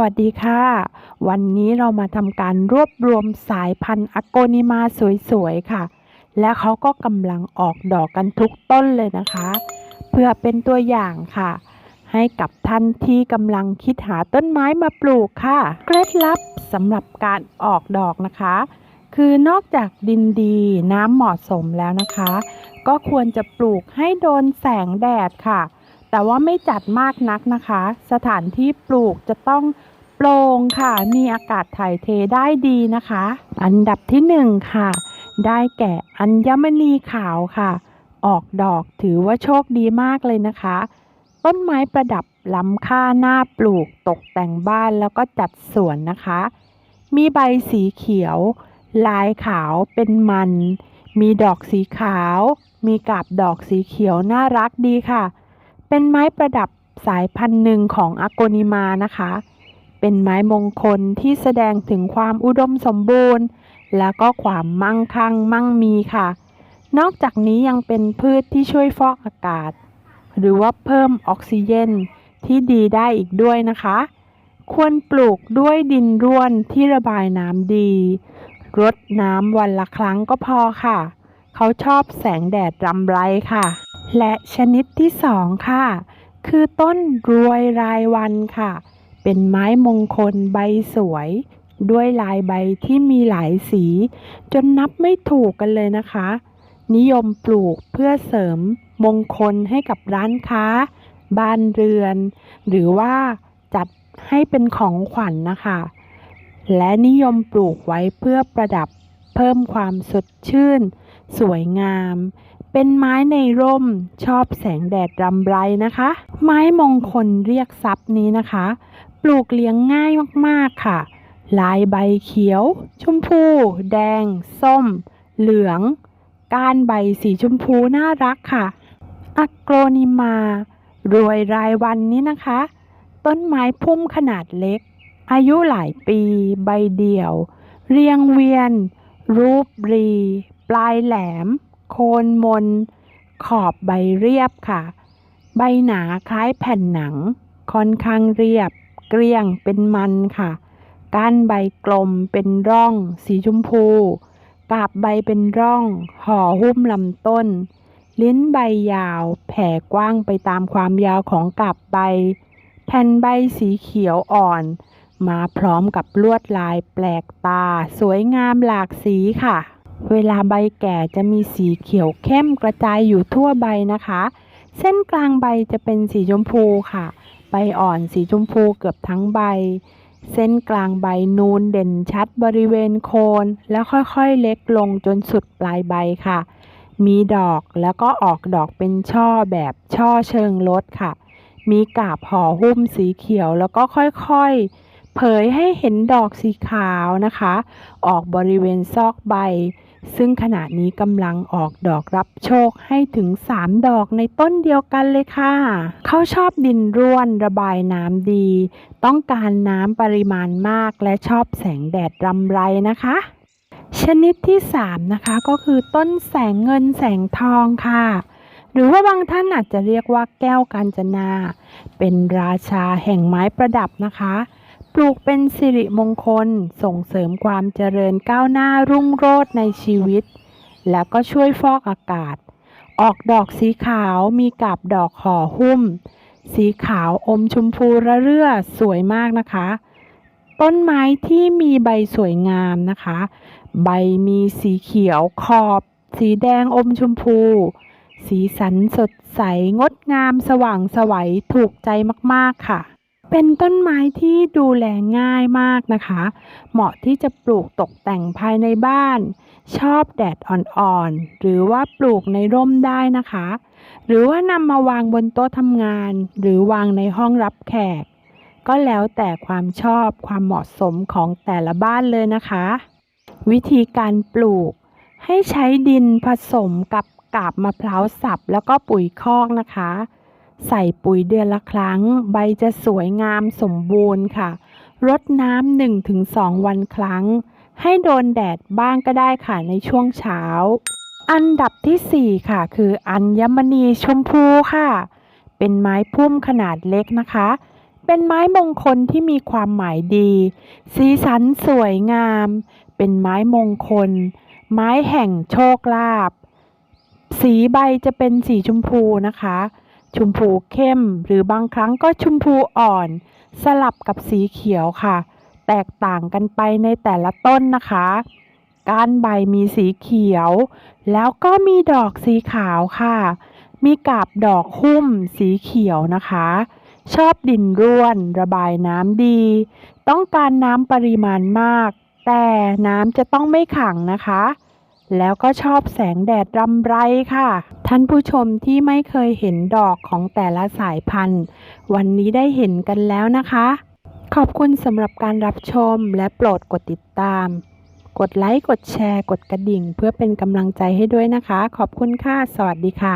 วัสดีค่ะ วันนี้เรามาทำการรวบรวมสายพันธุ์อโกนิมาสวยๆค่ะ และเขาก็กำลังออกดอกกันทุกต้นเลยนะคะ เพื่อเป็นตัวอย่างค่ะ ให้กับท่านที่กำลังคิดหาต้นไม้มาปลูกค่ะ เคล็ดลับสำหรับการออกดอกนะคะ คือนอกจากดินดีน้ำเหมาะสมแล้วนะคะ ก็ควรจะปลูกให้โดนแสงแดดค่ะ แต่ว่าไม่จัดมากนักนะคะ สถานที่ปลูกจะต้องโปร่งค่ะ มีอากาศถ่ายเทได้ดีนะคะ อันดับที่หนึ่งค่ะ ได้แก่อัญมณีขาวค่ะ ออกดอกถือว่าโชคดีมากเลยนะคะ ต้นไม้ประดับล้ำค่าหน้าปลูกตกแต่งบ้านแล้วก็จัดสวนนะคะ มีใบสีเขียว ลายขาวเป็นมัน มีดอกสีขาว มีกาบดอกสีเขียวน่ารักดีค่ะ เป็นไม้ประดับสายพันธุ์หนึ่งของอโกนิมานะคะ เป็นไม้มงคลที่แสดงถึงความอุดมสมบูรณ์ แล้วก็ความมั่งคั่งมั่งมีค่ะ นอกจากนี้ยังเป็นพืชที่ช่วยฟอกอากาศ หรือว่าเพิ่มออกซิเจนที่ดีได้อีกด้วยนะคะ ควรปลูกด้วยดินร่วนที่ระบายน้ำดี รดน้ำวันละครั้งก็พอค่ะ เขาชอบแสงแดดรำไรค่ะ และชนิดที่สองค่ะ คือต้นรวยรายวันค่ะ เป็นไม้มงคลใบสวย ด้วยลายใบที่มีหลายสี จนนับไม่ถูกกันเลยนะคะ นิยมปลูกเพื่อเสริมมงคลให้กับร้านค้า บ้านเรือน หรือว่าจัดให้เป็นของขวัญนนะคะ และนิยมปลูกไว้เพื่อประดับเพิ่มความสดชื่น สวยงาม เป็นไม้ในร่ม ชอบแสงแดดรำไรนะคะ ไม้มงคลเรียกทรัพย์นี้นะคะ ปลูกเลี้ยงง่ายมากๆค่ะ ลายใบเขียว ชมพู แดง ส้ม เหลือง ก้านใบสีชมพูน่ารักค่ะอะโกรนิมา รวยรายวันนี้นะคะ ต้นไม้พุ่มขนาดเล็ก อายุหลายปี ใบเดี่ยว เรียงเวียน รูปรี ปลายแหลม โคนมน ขอบใบเรียบค่ะ ใบหนาคล้ายแผ่นหนัง ค่อนข้างเรียบ เกลี้ยงเป็นมันค่ะ ก้านใบกลมเป็นร่อง สีชมพูกาบใบเป็นร่อง ห่อหุ้มลำต้น ลิ้นใบยาว แผ่กว้างไปตามความยาวของกาบใบ แผ่นใบสีเขียวอ่อน มาพร้อมกับลวดลายแปลกตา สวยงามหลากสีค่ะ เวลาใบแก่จะมีสีเขียวเข้มกระจายอยู่ทั่วใบนะคะ เส้นกลางใบจะเป็นสีชมพูค่ะ ใบอ่อนสีชมพูเกือบทั้งใบ เส้นกลางใบนูนเด่นชัดบริเวณโคน แล้วค่อยๆเล็กลงจนสุดปลายใบค่ะ มีดอกแล้วก็ออกดอกเป็นช่อแบบช่อเชิงลดค่ะ มีกาบห่อหุ้มสีเขียวแล้วก็ค่อยๆ เผยให้เห็นดอกสีขาวนะคะ ออกบริเวณซอกใบ ซึ่งขณะนี้กำลังออกดอกรับโชคให้ถึง 3 ดอกในต้นเดียวกันเลยค่ะ เขาชอบดินร่วนระบายน้ำดี ต้องการน้ำปริมาณมากและชอบแสงแดดรำไรนะคะ ชนิดที่ 3 นะคะก็คือต้นแสงเงินแสงทองค่ะหรือว่าบางท่านอาจจะเรียกว่าแก้วกาญจนา เป็นราชาแห่งไม้ประดับนะคะ ปลูกเป็นสิริมงคลส่งเสริมความเจริญก้าวหน้ารุ่งโรจน์ในชีวิต แล้วก็ช่วยฟอกอากาศ ออกดอกสีขาวมีกาบดอกห่อหุ้ม สีขาวอมชมพูระเรื่อสวยมากนะคะ ต้นไม้ที่มีใบสวยงามนะคะ ใบมีสีเขียวขอบ สีแดงอมชมพู สีสันสดใสงดงามสว่างสวัยถูกใจมากๆค่ะ เป็นต้นไม้ที่ดูแลง่ายมากนะคะ เหมาะที่จะปลูกตกแต่งภายในบ้าน ชอบแดดอ่อนๆ หรือว่าปลูกในร่มได้นะคะ หรือว่านำมาวางบนโต๊ะทำงาน หรือวางในห้องรับแขก ก็แล้วแต่ความชอบความเหมาะสมของแต่ละบ้านเลยนะคะ วิธีการปลูก ให้ใช้ดินผสมกับกาบมะพร้าวสับแล้วก็ปุ๋ยคอกนะคะ ใส่ปุ๋ยเดือนละครั้ง ใบจะสวยงามสมบูรณ์ค่ะ รดน้ำหนึ่งถึงสองวันครั้ง ให้โดนแดดบ้างก็ได้ค่ะในช่วงเช้า อันดับที่ 4 ค่ะ คืออัญมณีชมพูค่ะ เป็นไม้พุ่มขนาดเล็กนะคะ เป็นไม้มงคลที่มีความหมายดี สีสันสวยงาม เป็นไม้มงคล ไม้แห่งโชคลาภ สีใบจะเป็นสีชมพูนะคะ ชมพูเข้มหรือบางครั้งก็ชมพูอ่อน สลับกับสีเขียวค่ะ แตกต่างกันไปในแต่ละต้นนะคะ ก้านใบมีสีเขียว แล้วก็มีดอกสีขาวค่ะ มีกาบดอกหุ้มสีเขียวนะคะ ชอบดินร่วน ระบายน้ำดี ต้องการน้ำปริมาณมาก แต่น้ำจะต้องไม่ขังนะคะ แล้วก็ชอบแสงแดดรำไรค่ะ ท่านผู้ชมที่ไม่เคยเห็นดอกของแต่ละสายพันธุ์ วันนี้ได้เห็นกันแล้วนะคะ ขอบคุณสำหรับการรับชมและโปรดกดติดตาม กดไลค์ กดแชร์ กดกระดิ่ง เพื่อเป็นกำลังใจให้ด้วยนะคะ ขอบคุณค่ะ สวัสดีค่ะ